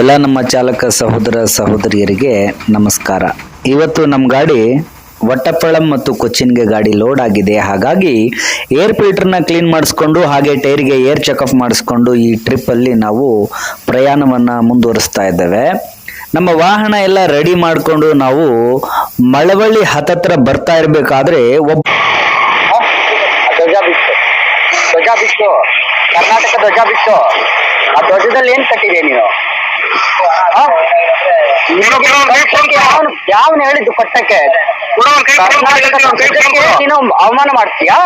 ಎಲ್ಲ ನಮ್ಮ ಚಾಲಕ ಸಹೋದರ ಸಹೋದರಿಯರಿಗೆ ನಮಸ್ಕಾರ. ಇವತ್ತು ನಮ್ಮ ಗಾಡಿ ವಟ್ಟಪ್ಪಳಂ ಮತ್ತು ಕೊಚ್ಚಿನ್ಗೆ ಗಾಡಿ ಲೋಡ್ ಆಗಿದೆ. ಹಾಗಾಗಿ ಏರ್ ಫಿಲ್ಟರ್ನ ಕ್ಲೀನ್ ಮಾಡಿಸ್ಕೊಂಡು, ಹಾಗೆ ಟೈರ್ಗೆ ಏರ್ ಚೆಕಪ್ ಮಾಡಿಸ್ಕೊಂಡು ಈ ಟ್ರಿಪ್ಪಲ್ಲಿ ನಾವು ಪ್ರಯಾಣವನ್ನು ಮುಂದುವರಿಸ್ತಾ ಇದ್ದೇವೆ. ನಮ್ಮ ವಾಹನ ಎಲ್ಲ ರೆಡಿ ಮಾಡಿಕೊಂಡು ನಾವು ಮಳವಳ್ಳಿ ಹತ್ತತ್ರ ಬರ್ತಾ ಇರಬೇಕಾದ್ರೆ ಒಬ್ಬ ಕರ್ನಾಟಕ ಧ್ವಜ ಬಿತ್ತು ಆ ಧ್ವಜದಲ್ಲಿ ಏನ್ ಕಟ್ಟಿದೆ ನೀನು ಯಾವನು ಹೇಳಿದ್ದು ಕಟ್ಟಕ್ಕೆ? ಅವಮಾನ ಮಾಡ್ತೀಯಾ?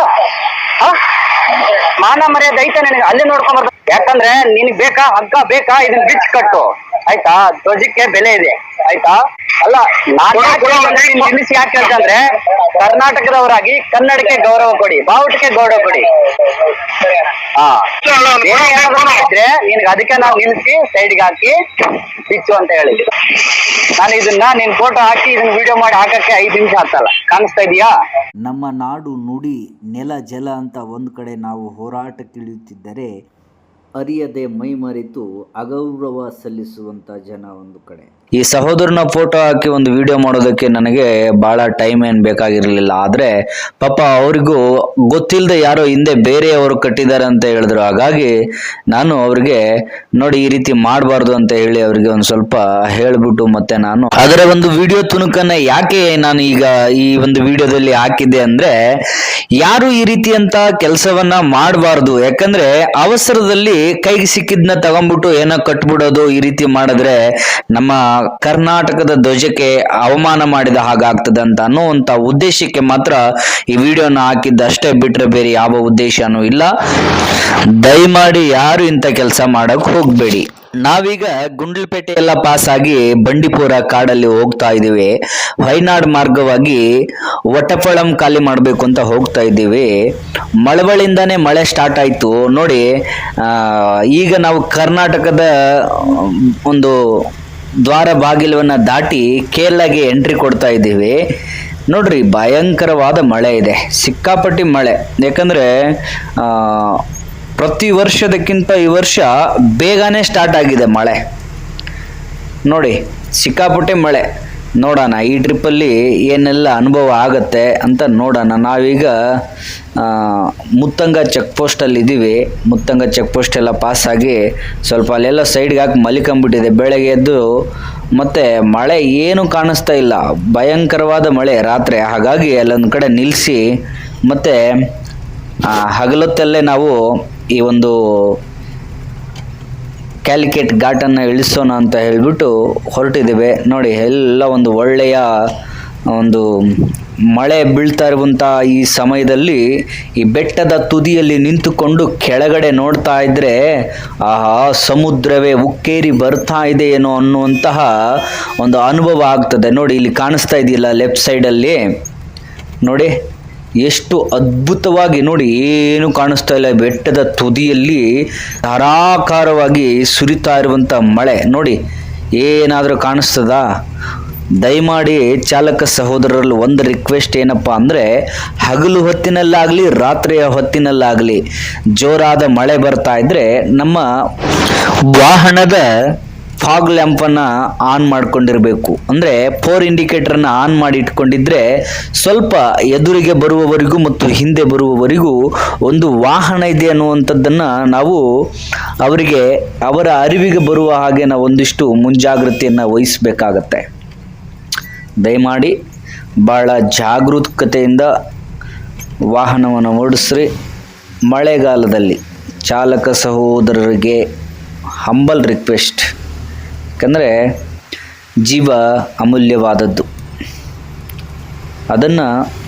ಮಾನ ಮರ್ಯಾದೆ ಐತೆ ನಿನಗೆ. ಅಲ್ಲಿ ನೋಡ್ಕೊಂಡ್ ಬರ್ಬೇಕು. ಯಾಕಂದ್ರೆ ನಿನಗ್ ಬೇಕಾ? ಹಗ್ಗ ಬೇಕಾ? ಇದನ್ನ ಬಿಚ್ ಕಟ್ಟು. ಆಯ್ತಾ? ಧ್ವಜಕ್ಕೆ ಬೆಲೆ ಇದೆ. ಆಯ್ತಾ? ಅಲ್ಲ ನಾನು ನಿಲ್ಲಿಸಿ ಯಾಕೆ ಹೇಳ್ತಂದ್ರೆ ಕರ್ನಾಟಕದವರಾಗಿ ಕನ್ನಡಕ್ಕೆ ಗೌರವ ಕೊಡಿ ಬಾವುಟಕ್ಕೆ ಗೌರವ ಕೊಡಿ. ಹಾ. ಇದ್ರೆ ನಿನ್ಗೆ ಅದಕ್ಕೆ ನಾವು ನಿಲ್ಲಿಸಿ ಸೈಡ್ಗೆ ಹಾಕಿ ಬಿಚ್ಚು ಅಂತ ಹೇಳಿದ್ವಿ ನಾನು ಇದನ್ನ ನಿನ್ ಫೋಟೋ ಹಾಕಿ ಇದನ್ನ ವಿಡಿಯೋ ಮಾಡಿ ಹಾಕಕ್ಕೆ ಐದು ನಿಮಿಷ ಆಗ್ತಲ್ಲ. ಕಾಣಿಸ್ತಾ ಇದೀಯಾ? ನಮ್ಮ ನಾಡು ನುಡಿ ನೆಲ ಜಲ ಅಂತ ಒಂದ್ ಕಡೆ ನಾವು ಹೋರಾಟಕ್ಕಿಳಿಯುತ್ತಿದ್ದರೆ ಅರಿಯದೆ ಮೈ ಮರೆತು ಅಗೌರವ ಸಲ್ಲಿಸುವಂತ ಜನ ಒಂದು ಕಡೆ. ಈ ಸಹೋದರನ ಫೋಟೋ ಹಾಕಿ ಒಂದು ವಿಡಿಯೋ ಮಾಡೋದಕ್ಕೆ ನನಗೆ ಬಹಳ ಟೈಮ್ ಏನು ಬೇಕಾಗಿರಲಿಲ್ಲ. ಆದರೆ ಪಾಪ ಅವರಿಗೂ ಗೊತ್ತಿಲ್ಲದೆ ಯಾರೋ ಹಿಂದೆ ಬೇರೆಯವರು ಕಟ್ಟಿದ್ದಾರೆ ಅಂತ ಹೇಳಿದ್ರು. ಹಾಗಾಗಿ ನಾನು ಅವ್ರಿಗೆ, ನೋಡಿ, ಈ ರೀತಿ ಮಾಡಬಾರ್ದು ಅಂತ ಹೇಳಿ ಅವರಿಗೆ ಒಂದು ಸ್ವಲ್ಪ ಹೇಳಿಬಿಟ್ಟು ಮತ್ತೆ ನಾನು ಅದರ ಒಂದು ವಿಡಿಯೋ ತುಣುಕನ್ನ ಯಾಕೆ ನಾನು ಈಗ ಈ ಒಂದು ವಿಡಿಯೋದಲ್ಲಿ ಹಾಕಿದ್ದೆ ಅಂದ್ರೆ, ಯಾರು ಈ ರೀತಿ ಅಂತ ಕೆಲಸವನ್ನ ಮಾಡಬಾರ್ದು. ಯಾಕಂದ್ರೆ ಅವಸರದಲ್ಲಿ ಕೈಗೆ ಸಿಕ್ಕಿದ್ನ ತಗೊಂಡ್ಬಿಟ್ಟು ಏನೋ ಕಟ್ಬಿಡೋದು ಈ ರೀತಿ ಮಾಡಿದ್ರೆ ನಮ್ಮ ಕರ್ನಾಟಕದ ಧ್ವಜಕ್ಕೆ ಅವಮಾನ ಮಾಡಿದ ಹಾಗಾಗ್ತದೆ ಅಂತ ಅನ್ನುವಂತ ಉದ್ದೇಶಕ್ಕೆ ಮಾತ್ರ ಈ ವಿಡಿಯೋನ ಹಾಕಿದ್ದ. ಅಷ್ಟೇ ಬಿಟ್ರೆ ಬೇರೆ ಯಾವ ಉದ್ದೇಶನೂ ಇಲ್ಲ. ದಯಮಾಡಿ ಯಾರು ಇಂಥ ಕೆಲಸ ಮಾಡಕ್ ಹೋಗ್ಬೇಡಿ. ನಾವೀಗ ಗುಂಡ್ಲಪೇಟೆ ಎಲ್ಲ ಪಾಸ್ ಆಗಿ ಬಂಡೀಪುರ ಕಾಡಲ್ಲಿ ಹೋಗ್ತಾ ಇದ್ದೀವಿ. ವೈನಾಡ್ ಮಾರ್ಗವಾಗಿ ವಟಪಳಂ ಖಾಲಿ ಮಾಡಬೇಕು ಅಂತ ಹೋಗ್ತಾ ಇದ್ದೀವಿ. ಮಳವಳಿಂದನೇ ಮಳೆ ಸ್ಟಾರ್ಟ್ ಆಯಿತು. ನೋಡಿ ಈಗ ನಾವು ಕರ್ನಾಟಕದ, ಒಂದು ದ್ವಾರ ಬಾಗಿಲವನ್ನ ದಾಟಿ ಕೇರಳಗೆ ಎಂಟ್ರಿ ಕೊಡ್ತಾ ಇದ್ದೀವಿ. ನೋಡ್ರಿ, ಭಯಂಕರವಾದ ಮಳೆ ಇದೆ. ಸಿಕ್ಕಾಪಟ್ಟಿ ಮಳೆ. ಯಾಕಂದ್ರೆ ಪ್ರತಿ ವರ್ಷದಕ್ಕಿಂತ ಈ ವರ್ಷ ಬೇಗನೆ ಸ್ಟಾರ್ಟ್ ಆಗಿದೆ ಮಳೆ. ನೋಡಿ, ಸಿಕ್ಕಾಪಟ್ಟೆ ಮಳೆ. ನೋಡೋಣ, ಈ ಟ್ರಿಪ್ಪಲ್ಲಿ ಏನೆಲ್ಲ ಅನುಭವ ಆಗತ್ತೆ ಅಂತ ನೋಡೋಣ. ನಾವೀಗ ಮುತ್ತಂಗ ಚೆಕ್ ಪೋಸ್ಟಲ್ಲಿ ಇದ್ದೀವಿ ಮುತ್ತಂಗ ಚೆಕ್ ಪೋಸ್ಟ್ ಎಲ್ಲ ಪಾಸ್ ಆಗಿ ಸ್ವಲ್ಪ ಅಲ್ಲೆಲ್ಲ ಸೈಡ್ಗೆ ಹಾಕಿ ಮಲಿಕೊಂಬಿಟ್ಟಿದೆ. ಬೆಳಗ್ಗೆ ಎದ್ದು ಮತ್ತು ಮಳೆ ಏನು ಕಾಣಿಸ್ತಾ ಇಲ್ಲ. ಭಯಂಕರವಾದ ಮಳೆ ರಾತ್ರಿ. ಹಾಗಾಗಿ ಅಲ್ಲೊಂದು ಕಡೆ ನಿಲ್ಲಿಸಿ ಮತ್ತು ಹಗಲೊತ್ತಲ್ಲೇ ನಾವು ಈ ಒಂದು ಕ್ಯಾಲಿಕೇಟ್ ಘಾಟನ್ನು ಇಳಿಸೋಣ ಅಂತ ಹೇಳಿಬಿಟ್ಟು ಹೊರಟಿದ್ದೇವೆ. ನೋಡಿ, ಎಲ್ಲ ಒಂದು ಒಳ್ಳೆಯ ಒಂದು ಮಳೆ ಬೀಳ್ತಾ ಇರುವಂಥ ಈ ಸಮಯದಲ್ಲಿ ಈ ಬೆಟ್ಟದ ತುದಿಯಲ್ಲಿ ನಿಂತುಕೊಂಡು ಕೆಳಗಡೆ ನೋಡ್ತಾ ಇದ್ದರೆ ಆಹಾ, ಸಮುದ್ರವೇ ಉಕ್ಕೇರಿ ಬರ್ತಾ ಇದೆ ಏನೋ ಅನ್ನುವಂತಹ ಒಂದು ಅನುಭವ ಆಗ್ತದೆ. ನೋಡಿ, ಇಲ್ಲಿ ಕಾಣಿಸ್ತಾ ಇದೆಯಲ್ಲ ಲೆಫ್ಟ್ ಸೈಡಲ್ಲಿ. ನೋಡಿ ಎಷ್ಟು ಅದ್ಭುತವಾಗಿ ನೋಡಿ ಏನು ಕಾಣಿಸ್ತಾ ಇಲ್ಲ. ಬೆಟ್ಟದ ತುದಿಯಲ್ಲಿ ಧಾರಾಕಾರವಾಗಿ ಸುರಿತಾ ಇರುವಂಥ ಮಳೆ. ನೋಡಿ, ಏನಾದರೂ ಕಾಣಿಸ್ತದಾ? ದಯಮಾಡಿ ಚಾಲಕ ಸಹೋದರರಲ್ಲಿ ಒಂದು ರಿಕ್ವೆಸ್ಟ್ ಏನಪ್ಪ ಅಂದರೆ, ಹಗಲು ಹೊತ್ತಿನಲ್ಲಾಗಲಿ, ರಾತ್ರಿಯ ಹೊತ್ತಿನಲ್ಲಾಗಲಿ ಜೋರಾದ ಮಳೆ ಬರ್ತಾ ಇದ್ದರೆ ನಮ್ಮ ವಾಹನದ ಫಾಗ್ ಲ್ಯಾಂಪನ್ನು ಆನ್ ಮಾಡ್ಕೊಂಡಿರಬೇಕು. ಅಂದರೆ ಫೋರ್ ಇಂಡಿಕೇಟರನ್ನು ಆನ್ ಮಾಡಿ ಇಟ್ಕೊಂಡಿದ್ರೆ ಸ್ವಲ್ಪ ಎದುರಿಗೆ ಬರುವವರಿಗೂ ಮತ್ತು ಹಿಂದೆ ಬರುವವರಿಗೂ ಒಂದು ವಾಹನ ಇದೆ ಅನ್ನುವಂಥದ್ದನ್ನು ನಾವು ಅವರಿಗೆ, ಅವರ ಅರಿವಿಗೆ ಬರುವ ಹಾಗೆ ನಾವು ಒಂದಿಷ್ಟು ಮುಂಜಾಗ್ರತೆಯನ್ನು ವಹಿಸಬೇಕಾಗತ್ತೆ. ದಯಮಾಡಿ ಭಾಳ ಜಾಗರೂಕತೆಯಿಂದ ವಾಹನವನ್ನು ಓಡಿಸ್ರಿ. ಮಳೆಗಾಲದಲ್ಲಿ ಚಾಲಕ ಸಹೋದರರಿಗೆ ಹಂಬಲ್ ರಿಕ್ವೆಸ್ಟ್ ಯಾಕಂದರೆ ಜೀವ ಅಮೂಲ್ಯವಾದದ್ದು. ಅದನ್ನು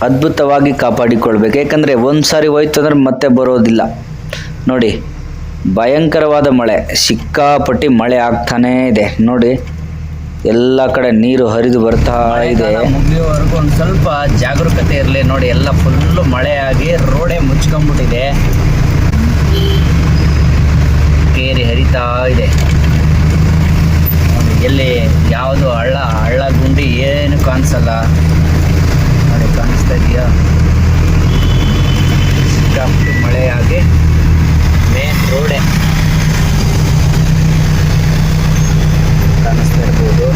ಅದ್ಭುತವಾಗಿ ಕಾಪಾಡಿಕೊಳ್ಬೇಕು. ಯಾಕಂದರೆ ಒಂದು ಸಾರಿ ಹೋಯ್ತು ಅಂದರೆ ಮತ್ತೆ ಬರೋದಿಲ್ಲ. ನೋಡಿ, ಭಯಂಕರವಾದ ಮಳೆ. ಸಿಕ್ಕಾಪಟ್ಟಿ ಮಳೆ ಆಗ್ತಾನೇ ಇದೆ. ನೋಡಿ, ಎಲ್ಲ ಕಡೆ ನೀರು ಹರಿದು ಬರ್ತಾ ಇದೆ. ಮುಗಿಯೋವರೆಗೂ ಒಂದು ಸ್ವಲ್ಪ ಜಾಗರೂಕತೆ ಇರಲಿ. ನೋಡಿ, ಎಲ್ಲ ಫುಲ್ಲು ಮಳೆಯಾಗಿ ರೋಡೇ ಮುಚ್ಕೊಂಡ್ಬಿಟ್ಟಿದೆ. ಕೇರಿ ಹರಿತಾ ಇದೆ. ಎಲ್ಲಿ ಯಾವುದು ಹಳ್ಳ ಹಳ್ಳ ಗುಂಡಿ ಏನು ಕಾಣಿಸಲ್ಲ. ನೋಡಿ, ಕಾಣಿಸ್ತಾ ಇದೆಯಾ? ಸಿಕ್ಕಾಪಟ್ಟು ಮಳೆಯಾಗಿ ಮೇನ್ ರೋಡೆ ಕಾಣಿಸ್ತಾ ಇರ್ಬೋದು.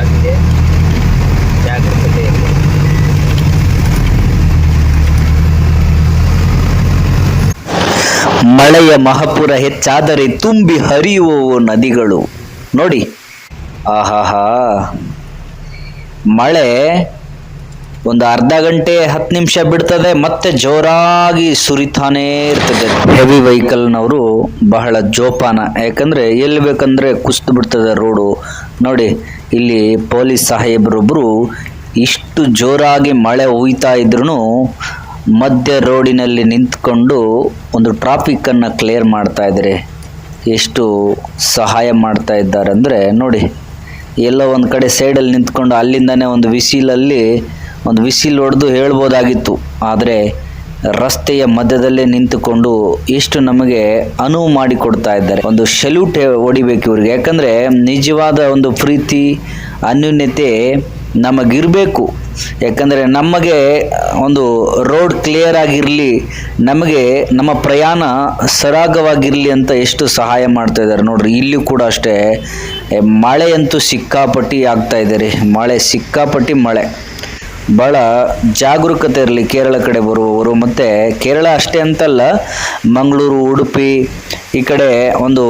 ಆಗಿದೆ ಜಾಗ್ರತೆ ಮಳೆಯ ಮಹಾಪುರ ಹೆಚ್ಚಾದರೆ ತುಂಬಿ ಹರಿಯುವವು ನದಿಗಳು. ನೋಡಿ. ಆಹಾಹಾ. ಮಳೆ ಒಂದು ಅರ್ಧ ಗಂಟೆ ಹತ್ತು ನಿಮಿಷ ಬಿಡ್ತದೆ, ಮತ್ತೆ ಜೋರಾಗಿ ಸುರಿತಾನೇ ಇರ್ತದೆ. ಹೆವಿ ವೆಹಿಕಲ್ನವರು ಬಹಳ ಜೋಪಾನ. ಯಾಕಂದ್ರೆ ಎಲ್ಲಿ ಬೇಕಂದ್ರೆ ಕುಸಿದು ಬಿಡ್ತದೆ ರೋಡು. ನೋಡಿ, ಇಲ್ಲಿ ಪೊಲೀಸ್ ಸಾಹೇಬರೊಬ್ಬರು ಇಷ್ಟು ಜೋರಾಗಿ ಮಳೆ ಹುಯ್ತಾ ಇದ್ರು ಮಧ್ಯ ರೋಡಿನಲ್ಲಿ ನಿಂತ್ಕೊಂಡು ಒಂದು ಟ್ರಾಫಿಕ್ಕನ್ನು ಕ್ಲಿಯರ್ ಮಾಡ್ತಾ ಇದ್ದಾರೆ ಎಷ್ಟು ಸಹಾಯ ಮಾಡ್ತಾ ಇದ್ದಾರೆ ಅಂದರೆ ನೋಡಿ, ಎಲ್ಲೋ ಒಂದು ಕಡೆ ಸೈಡಲ್ಲಿ ನಿಂತ್ಕೊಂಡು ಅಲ್ಲಿಂದನೇ ಒಂದು ವಿಸಿಲಲ್ಲಿ ಒಂದು ವಿಸಿಲ್ ಹೊಡೆದು ಹೇಳ್ಬೋದಾಗಿತ್ತು. ಆದರೆ ರಸ್ತೆಯ ಮಧ್ಯದಲ್ಲೇ ನಿಂತುಕೊಂಡು ಎಷ್ಟು ನಮಗೆ ಅನುವು ಮಾಡಿಕೊಡ್ತಾ ಇದ್ದಾರೆ. ಒಂದು ಸಲ್ಯೂಟ್ ಹೊಡಿಬೇಕು ಇವ್ರಿಗೆ. ಯಾಕಂದರೆ ನಿಜವಾದ ಒಂದು ಪ್ರೀತಿ, ಅನ್ಯೂನ್ಯತೆ ನಮಗಿರಬೇಕು. ಯಾಕಂದರೆ ನಮಗೆ ಒಂದು ರೋಡ್ ಕ್ಲಿಯರ್ ಆಗಿರಲಿ, ನಮಗೆ ನಮ್ಮ ಪ್ರಯಾಣ ಸರಾಗವಾಗಿರಲಿ ಅಂತ ಎಷ್ಟು ಸಹಾಯ ಮಾಡ್ತಾ ಇದ್ದಾರೆ ನೋಡ್ರಿ. ಇಲ್ಲಿಯೂ ಕೂಡ ಅಷ್ಟೇ. ಮಳೆ ಮಳೆಯಂತೂ ಸಿಕ್ಕಾಪಟ್ಟಿ ಆಗ್ತಾ ಇದೆ ರೀ ಮಳೆ ಸಿಕ್ಕಾಪಟ್ಟಿ ಮಳೆ. ಭಾಳ ಜಾಗರೂಕತೆ ಇರಲಿ ಕೇರಳ ಕಡೆ ಬರುವವರು. ಮತ್ತು ಕೇರಳ ಅಷ್ಟೇ ಅಂತಲ್ಲ, ಮಂಗಳೂರು, ಉಡುಪಿ, ಈ ಕಡೆ ಒಂದು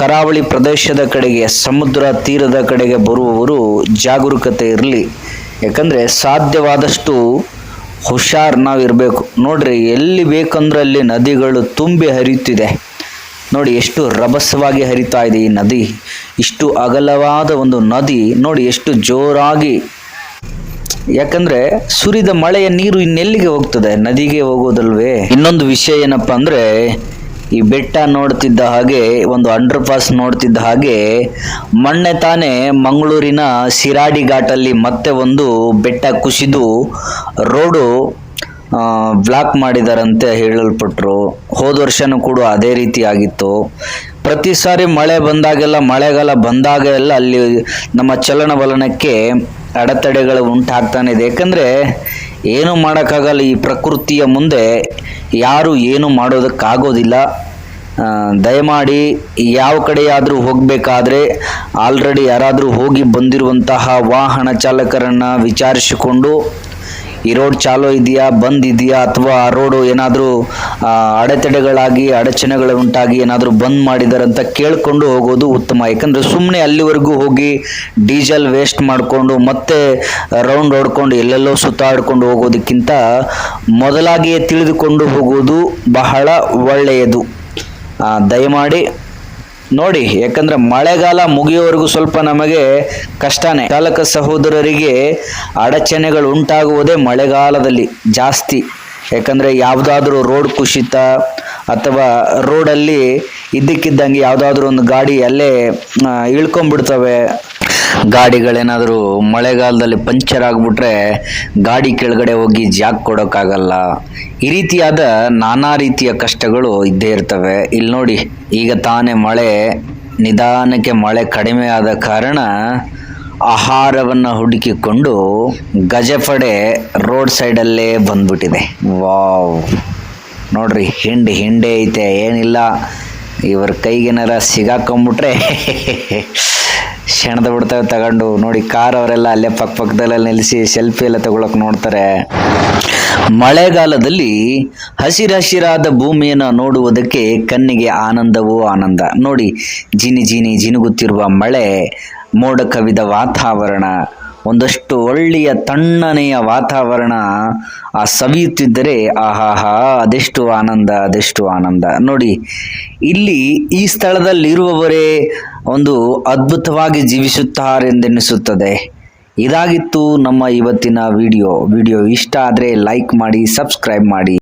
ಕರಾವಳಿ ಪ್ರದೇಶದ ಕಡೆಗೆ, ಸಮುದ್ರ ತೀರದ ಕಡೆಗೆ ಬರುವವರು ಜಾಗರೂಕತೆ ಇರಲಿ. ಯಾಕಂದರೆ ಸಾಧ್ಯವಾದಷ್ಟು ಹುಷಾರ್ ನಾವು ಇರಬೇಕು ನೋಡ್ರಿ, ಎಲ್ಲಿ ಬೇಕಂದ್ರೆ ಅಲ್ಲಿ ನದಿಗಳು ತುಂಬಿ ಹರಿಯುತ್ತಿದೆ. ನೋಡಿ, ಎಷ್ಟು ರಭಸವಾಗಿ ಹರಿತಾ ಇದೆ ಈ ನದಿ. ಇಷ್ಟು ಅಗಲವಾದ ಒಂದು ನದಿ, ನೋಡಿ, ಎಷ್ಟು ಜೋರಾಗಿ. ಯಾಕಂದ್ರೆ, ಸುರಿದ ಮಳೆಯ ನೀರು ಇನ್ನೆಲ್ಲಿಗೆ ಹೋಗ್ತದೆ? ನದಿಗೆ ಹೋಗೋದಲ್ವೇ? ಇನ್ನೊಂದು ವಿಷಯ ಏನಪ್ಪಾ ಅಂದ್ರೆ ಈ ಬೆಟ್ಟ ನೋಡ್ತಿದ್ದ ಹಾಗೆ, ಒಂದು ಅಂಡರ್ ಪಾಸ್ ನೋಡ್ತಿದ್ದ ಹಾಗೆ, ಮೊನ್ನೆ ತಾನೇ ಮಂಗಳೂರಿನ ಸಿರಾಡಿ ಘಾಟಲ್ಲಿ ಮತ್ತೆ ಒಂದು ಬೆಟ್ಟ ಕುಸಿದು ರೋಡು ಬ್ಲಾಕ್ ಮಾಡಿದಾರಂತೆ ಹೇಳಲ್ಪಟ್ರು. ಹೋದ ವರ್ಷನೂ ಕೂಡ ಅದೇ ರೀತಿ ಆಗಿತ್ತು. ಪ್ರತಿ ಸಾರಿ ಮಳೆ ಬಂದಾಗೆಲ್ಲ, ಮಳೆಗಾಲ ಬಂದಾಗೆಲ್ಲ ಅಲ್ಲಿ ನಮ್ಮ ಚಲನವಲನಕ್ಕೆ ಅಡೆತಡೆಗಳು ಉಂಟಾಗ್ತಾನೆ ಇದೆ. ಯಾಕಂದರೆ, ಏನು ಮಾಡೋಕ್ಕಾಗಲ್ಲ ಈ ಪ್ರಕೃತಿಯ ಮುಂದೆ, ಯಾರು ಏನು ಮಾಡೋದಕ್ಕಾಗೋದಿಲ್ಲ. ದಯಮಾಡಿ ಯಾವ ಕಡೆಯಾದರೂ ಹೋಗಬೇಕಾದ್ರೆ ಆಲ್ರೆಡಿ ಯಾರಾದರೂ ಹೋಗಿ ಬಂದಿರುವಂತಹ ವಾಹನ ಚಾಲಕರನ್ನು ವಿಚಾರಿಸಿಕೊಂಡು, ಈ ರೋಡ್ ಚಾಲೋ ಇದೆಯಾ, ಬಂದ್ ಇದೆಯಾ, ಅಥವಾ ಆ ರೋಡು ಏನಾದರೂ ಅಡೆತಡೆಗಳಾಗಿ, ಅಡಚಣೆಗಳು ಉಂಟಾಗಿ ಏನಾದರೂ ಬಂದ್ ಮಾಡಿದ್ದಾರೆ ಅಂತ ಕೇಳಿಕೊಂಡು ಹೋಗೋದು ಉತ್ತಮ. ಯಾಕಂದರೆ ಸುಮ್ಮನೆ ಅಲ್ಲಿವರೆಗೂ ಹೋಗಿ ಡೀಸೆಲ್ ವೇಸ್ಟ್ ಮಾಡಿಕೊಂಡು, ಮತ್ತೆ ರೌಂಡ್ ಹೊಡ್ಕೊಂಡು ಎಲ್ಲೆಲ್ಲೋ ಸುತ್ತಾಡ್ಕೊಂಡು ಹೋಗೋದಕ್ಕಿಂತ ಮೊದಲಾಗಿಯೇ ತಿಳಿದುಕೊಂಡು ಹೋಗುವುದು ಬಹಳ ಒಳ್ಳೆಯದು. ದಯಮಾಡಿ ನೋಡಿ, ಯಾಕಂದ್ರೆ ಮಳೆಗಾಲ ಮುಗಿಯೋವರೆಗೂ ಸ್ವಲ್ಪ ನಮಗೆ ಕಷ್ಟನೇ. ಚಾಲಕ ಸಹೋದರರಿಗೆ ಅಡಚಣೆಗಳು ಉಂಟಾಗುವುದೇ ಮಳೆಗಾಲದಲ್ಲಿ ಜಾಸ್ತಿ. ಯಾಕಂದ್ರೆ ಯಾವುದಾದ್ರೂ ರೋಡ್ ಕುಸಿತ ಅಥವಾ ರೋಡಲ್ಲಿ ಇದ್ದಕ್ಕಿದ್ದಂಗೆ ಯಾವುದಾದ್ರೂ ಒಂದು ಗಾಡಿ ಅಲ್ಲೇ ಇಳ್ಕೊಂಡ್ಬಿಡ್ತವೆ. ಗಾಡಿಗಳೇನಾದರೂ ಮಳೆಗಾಲದಲ್ಲಿ ಪಂಚರ್ ಆಗಿಬಿಟ್ರೆ ಗಾಡಿ ಕೆಳಗಡೆ ಹೋಗಿ ಜಾಕ್ ಕೊಡೋಕ್ಕಾಗಲ್ಲ. ಈ ರೀತಿಯಾದ ನಾನಾ ರೀತಿಯ ಕಷ್ಟಗಳು ಇದ್ದೇ ಇರ್ತವೆ. ಇಲ್ಲಿ ನೋಡಿ, ಈಗ ತಾನೇ ಮಳೆ, ನಿಧಾನಕ್ಕೆ ಮಳೆ ಕಡಿಮೆ ಆದ ಕಾರಣ ಆಹಾರವನ್ನು ಹುಡುಕಿಕೊಂಡು ಗಜಪಡೆ ರೋಡ್ ಸೈಡಲ್ಲೇ ಬಂದ್ಬಿಟ್ಟಿದೆ. ವಾವ್. ನೋಡ್ರಿ, ಹಿಂಡಿ ಹಿಂಡೆ ಐತೆ, ಏನಿಲ್ಲ. ಇವ್ರ ಕೈಗೇನಾರ ಸಿಗಾಕೊಂಬಿಟ್ರೆ ಸೆಣದ ಬಿಡ್ತವೆ ತಗೊಂಡು. ನೋಡಿ ಕಾರ್ ಅವರೆಲ್ಲ ಅಲ್ಲೇ ಪಕ್ಕ ಪಕ್ಕದಲ್ಲೆಲ್ಲ ನಿಲ್ಲಿಸಿ ಸೆಲ್ಫಿ ಎಲ್ಲ ತಗೊಳಕ್ ನೋಡ್ತಾರೆ. ಮಳೆಗಾಲದಲ್ಲಿ ಹಸಿರಸಿರಾದ ಭೂಮಿಯನ್ನು ನೋಡುವುದಕ್ಕೆ ಕಣ್ಣಿಗೆ ಆನಂದವೂ ಆನಂದ. ನೋಡಿ, ಜಿನಿ ಜಿನಿ ಜಿನುಗುತ್ತಿರುವ ಮಳೆ ಮೋಡ ಕವಿದ ವಾತಾವರಣ, ಒಂದಷ್ಟು ಒಳ್ಳೆಯ ತಣ್ಣನೆಯ ವಾತಾವರಣ, ಆ ಸವಿಯುತ್ತಿದ್ದರೆ ಆಹಾಹಾ, ಅದೆಷ್ಟು ಆನಂದ ಅದೆಷ್ಟು ಆನಂದ. ನೋಡಿ, ಇಲ್ಲಿ ಈ ಸ್ಥಳದಲ್ಲಿರುವವರೇ ಒಂದು ಅದ್ಭುತವಾಗಿ ಜೀವಿಸುತ್ತಾರೆಂದೆನಿಸುತ್ತದೆ. ಇದಾಗಿತ್ತು ನಮ್ಮ ಇವತ್ತಿನ ವಿಡಿಯೋ. ವಿಡಿಯೋ ಇಷ್ಟ ಆದರೆ ಲೈಕ್ ಮಾಡಿ ಸಬ್ಸ್ಕ್ರೈಬ್ ಮಾಡಿ.